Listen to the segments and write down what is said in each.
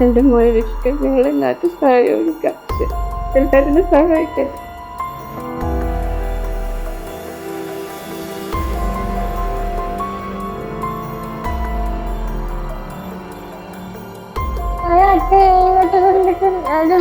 എന്റെ മോനെ രക്ഷിക്കാൻ നിങ്ങൾ എല്ലാവരും സഹായിക്കാം എല്ലാവരും സഹായിക്കാം അത് ഇങ്ങോട്ട് കൊണ്ടിട്ട് അത്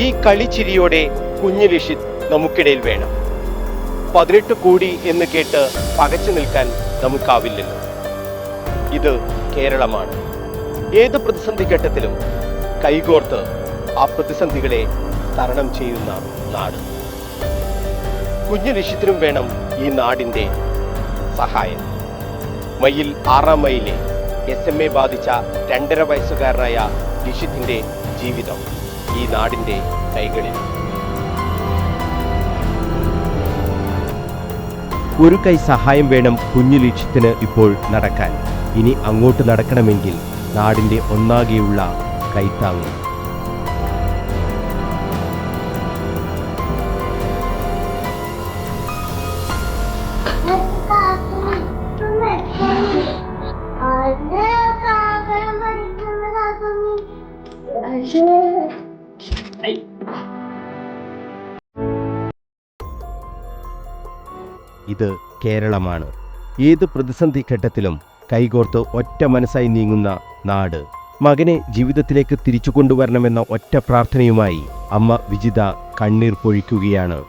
ഈ കളിച്ചിരിയോടെ കുഞ്ഞു ലിഷിത് നമുക്കിടയിൽ വേണം. പതിനെട്ട് കോടി എന്ന് കേട്ട് പകച്ചു നിൽക്കാൻ നമുക്കാവില്ലല്ലോ. ഇത് കേരളമാണ്. ഏത് പ്രതിസന്ധി ഘട്ടത്തിലും കൈകോർത്ത് ആ പ്രതിസന്ധികളെ തരണം ചെയ്യുന്ന നാട്. കുഞ്ഞു ലിഷിത്തിനും വേണം ഈ നാടിന്റെ സഹായം. മയിൽ ആറാം മൈലിലെ എസ് എം എ ബാധിച്ച രണ്ടര വയസ്സുകാരനായ ലിഷിത്തിന്റെ ജീവിതം. ഈ നാടിന്റെ കൈകളിൽ. ഒരു കൈ സഹായം വേണം കുഞ്ഞു ലക്ഷ്യത്തിന് ഇപ്പോൾ നടക്കാൻ. ഇനി അങ്ങോട്ട് നടക്കണമെങ്കിൽ നാടിന്റെ ഒന്നാകെയുള്ള കൈത്താങ്ങ്. ഇത് കേരളമാണ്. ഏത് പ്രതിസന്ധി ഘട്ടത്തിലും കൈകോർത്ത് ഒറ്റ മനസ്സായി നീങ്ങുന്ന നാട്. മകനെ ജീവിതത്തിലേക്ക് തിരിച്ചു കൊണ്ടുവരണമെന്ന ഒറ്റ പ്രാർത്ഥനയുമായി അമ്മ വിജിത കണ്ണീർ പൊഴിക്കുകയാണ്.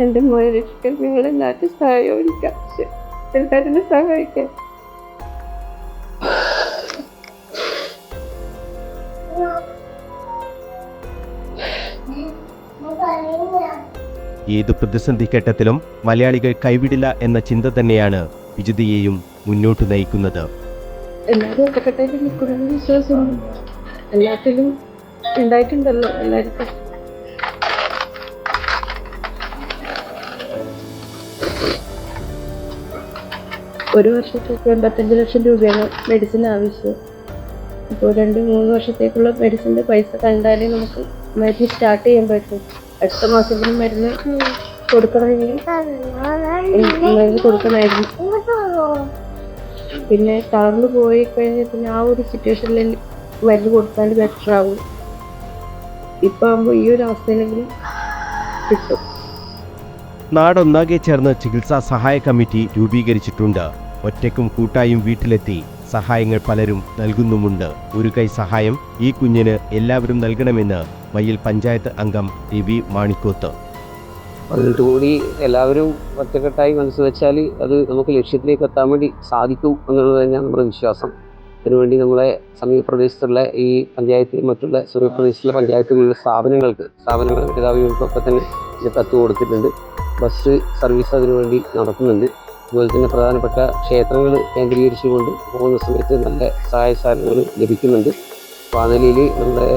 എന്റെ മോനെ രക്ഷിക്കാൻ നിങ്ങളെല്ലാവരും സഹായിക്കാം എല്ലാവരും സഹായിക്കാം ഏത് പ്രതിസന്ധി ഘട്ടത്തിലും മലയാളികൾ കൈവിടില്ല എന്ന ചിന്ത തന്നെയാണ് വിജിതയെയും മുന്നോട്ട് നയിക്കുന്നത്. എല്ലാവരും എല്ലാത്തിലും ഒരു വർഷത്തേക്ക് എൺപത്തഞ്ച് ലക്ഷം രൂപയാണ് മെഡിസിൻ ആവശ്യം. ഇപ്പോൾ രണ്ട് മൂന്ന് വർഷത്തേക്കുള്ള മെഡിസിന്റെ പൈസ കണ്ടാലേ നമുക്ക് മരുന്ന് സ്റ്റാർട്ട് ചെയ്യാൻ പറ്റും. അടുത്ത മാസത്തിന് മരുന്ന് കൊടുക്കണമെങ്കിൽ കൊടുക്കണമായിരുന്നു. പിന്നെ തളർന്നു പോയി കഴിഞ്ഞാൽ പിന്നെ ആ ഒരു സിറ്റുവേഷനിൽ മരുന്ന് കൊടുത്താൽ ബെറ്റർ ആവും. ഇപ്പം ആകുമ്പോൾ ഈ ഒരു അവസ്ഥയിലെങ്കിലും കിട്ടും. നാടൊന്നാകെ ചേർന്ന് ചികിത്സാ സഹായ കമ്മിറ്റി രൂപീകരിച്ചിട്ടുണ്ട്. ഒറ്റയ്ക്കും കൂട്ടായും വീട്ടിലെത്തി സഹായങ്ങൾ പലരും നൽകുന്നുമുണ്ട്. ഒരു കൈ സഹായം ഈ കുഞ്ഞിന് എല്ലാവരും നൽകണമെന്ന് മയ്യിൽ പഞ്ചായത്ത് അംഗം രവി മാണിക്കോത്ത്. പതിനെട്ട് എല്ലാവരും ഒറ്റക്കെട്ടായി മനസ്സ് വെച്ചാൽ അത് നമുക്ക് ലക്ഷ്യത്തിലേക്ക് എത്താൻ വേണ്ടി സാധിക്കും എന്നുള്ളത് തന്നെയാണ് നമ്മുടെ വിശ്വാസം. അതിനുവേണ്ടി നമ്മളെ സമീപപ്രദേശത്തുള്ള ഈ പഞ്ചായത്തിൽ മറ്റുള്ള സമീപ പ്രദേശത്തുള്ള പഞ്ചായത്തുകളിലെ സ്ഥാപനങ്ങൾക്ക് സ്ഥാപനങ്ങൾ മേധാവികൾക്കൊക്കെ തന്നെ ഇത് കത്ത് കൊടുത്തിട്ടുണ്ട്. ബസ് സർവീസ് അതിനുവേണ്ടി നടത്തുന്നുണ്ട്. അതുപോലെ തന്നെ പ്രധാനപ്പെട്ട ക്ഷേത്രങ്ങൾ കേന്ദ്രീകരിച്ചുകൊണ്ട് പോകുന്ന സമയത്ത് നല്ല സഹായ സാധനങ്ങൾ ലഭിക്കുന്നുണ്ട്. അപ്പോൾ ആ നിലയിൽ നമ്മുടെ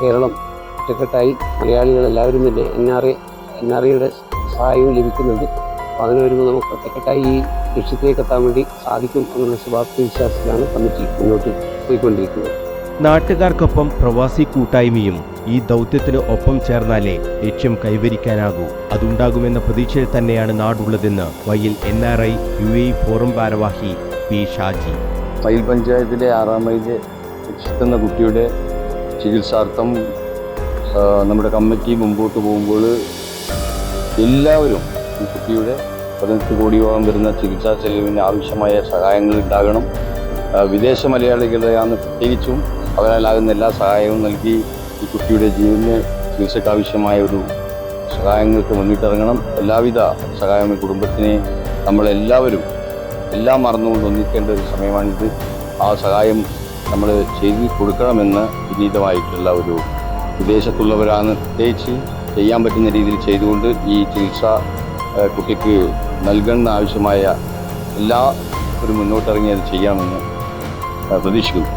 കേരളം ഒറ്റക്കെട്ടായി മലയാളികൾ എല്ലാവരും തന്നെ N R A N R ഐയുടെ സഹായവും ലഭിക്കുന്നുണ്ട്. അപ്പോൾ അതിന് വരുമ്പോൾ നമുക്ക് ഒറ്റക്കെട്ടായി ഈ ലക്ഷ്യത്തിലേക്ക് എത്താൻ വേണ്ടി സാധിക്കും എന്നുള്ള ശുഭാപ്തി വിശ്വാസത്തിലാണ് കമ്മിറ്റി മുന്നോട്ട് പോയിക്കൊണ്ടിരിക്കുന്നത്. നാട്ടുകാർക്കൊപ്പം പ്രവാസി കൂട്ടായ്മയും ഈ ദൗത്യത്തിന് ഒപ്പം ചേർന്നാലേ ലക്ഷ്യം കൈവരിക്കാനാകൂ. അതുണ്ടാകുമെന്ന പ്രതീക്ഷയിൽ തന്നെയാണ് നാടുള്ളതെന്ന് വയ്യിൽ N R I U A forum ഭാരവാഹി പി ഷാജി. വയൽ പഞ്ചായത്തിലെ ആറാം മൈൽ എന്ന കുട്ടിയുടെ ചികിത്സാർത്ഥം നമ്മുടെ കമ്മിറ്റി മുമ്പോട്ട് പോകുമ്പോൾ എല്ലാവരും ഈ കുട്ടിയുടെ പതിനെട്ട് കോടിയോളം വരുന്ന ചികിത്സാ ചെലവിന് ആവശ്യമായ സഹായങ്ങൾ ഉണ്ടാകണം. വിദേശ മലയാളികളെയാണ് പ്രത്യേകിച്ചും അവരാലാകുന്ന എല്ലാ സഹായവും നൽകി ഈ കുട്ടിയുടെ ജീവന് ചികിത്സയ്ക്ക് ആവശ്യമായ ഒരു സഹായങ്ങൾക്ക് മുന്നിട്ടിറങ്ങണം. എല്ലാവിധ സഹായം ഈ കുടുംബത്തിനെ നമ്മളെല്ലാവരും എല്ലാം മറന്നുകൊണ്ട് ഒന്നിക്കേണ്ട ഒരു സമയമാണിത്. ആ സഹായം നമ്മൾ ചെയ്തു കൊടുക്കണമെന്ന് വിനീതമായിട്ടുള്ള ഒരു വിദേശത്തുള്ളവരാണ് പ്രത്യേകിച്ച് ചെയ്യാൻ പറ്റുന്ന രീതിയിൽ ചെയ്തുകൊണ്ട് ഈ ചികിത്സ കുട്ടിക്ക് നൽകണമെന്ന് ആവശ്യമായ എല്ലാ ഒരു മുന്നോട്ടിറങ്ങി അത് ചെയ്യാമെന്ന് പ്രതീക്ഷിക്കുന്നു.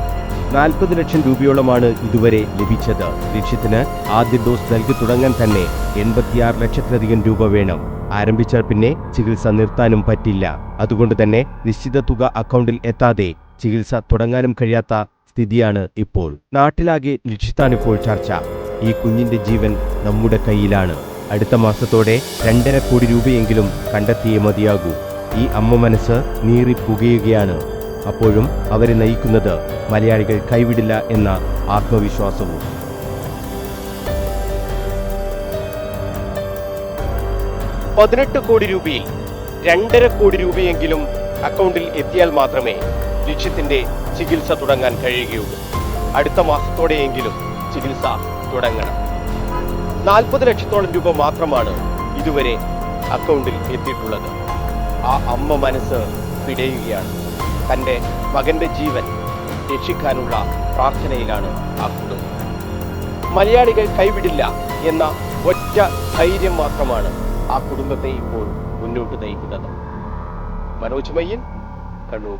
നാൽപ്പത് ലക്ഷം രൂപയോളമാണ് ഇതുവരെ ലഭിച്ചത്. ലക്ഷ്യത്തിന് ആദ്യ ഡോസ് നൽകി തുടങ്ങാൻ തന്നെ എൺപത്തിയാറ് ലക്ഷത്തിലധികം രൂപ വേണം. ആരംഭിച്ചാൽ പിന്നെ ചികിത്സ നിർത്താനും പറ്റില്ല. അതുകൊണ്ട് തന്നെ നിശ്ചിത തുക അക്കൗണ്ടിൽ എത്താതെ ചികിത്സ തുടങ്ങാനും കഴിയാത്ത സ്ഥിതിയാണ് ഇപ്പോൾ. നാട്ടിലാകെ ലക്ഷ്യത്താണിപ്പോൾ ചർച്ച. ഈ കുഞ്ഞിന്റെ ജീവൻ നമ്മുടെ കയ്യിലാണ്. അടുത്ത മാസത്തോടെ രണ്ടര കോടി രൂപയെങ്കിലും കണ്ടെത്തിയേ മതിയാകൂ. ഈ അമ്മ മനസ്സ് നീറി പുകയുകയാണ് അപ്പോഴും അവരെ നയിക്കുന്നത് മലയാളികൾ കൈവിടില്ല എന്ന ആത്മവിശ്വാസവും. പതിനെട്ട് കോടി രൂപയിൽ രണ്ടര കോടി രൂപയെങ്കിലും അക്കൗണ്ടിൽ എത്തിയാൽ മാത്രമേ ലക്ഷ്യത്തിന്റെ ചികിത്സ തുടങ്ങാൻ കഴിയുകയുള്ളൂ. അടുത്ത മാസത്തോടെയെങ്കിലും ചികിത്സ തുടങ്ങണം. നാൽപ്പത് ലക്ഷത്തോളം രൂപ മാത്രമാണ് ഇതുവരെ അക്കൗണ്ടിൽ എത്തിയിട്ടുള്ളത്. ആ അമ്മ മനസ്സ് പിടയുകയാണ്. തന്റെ മകന്റെ ജീവൻ രക്ഷിക്കാനുള്ള പ്രാർത്ഥനയിലാണ് ആ കുടുംബം. മലയാളികൾ കൈവിടില്ല എന്ന ഒറ്റ ധൈര്യം മാത്രമാണ് ആ കുടുംബത്തെ ഇപ്പോൾ മുന്നോട്ട് നയിക്കുന്നത്. മനോജ് മയ്യൻ കണ്ണൂർ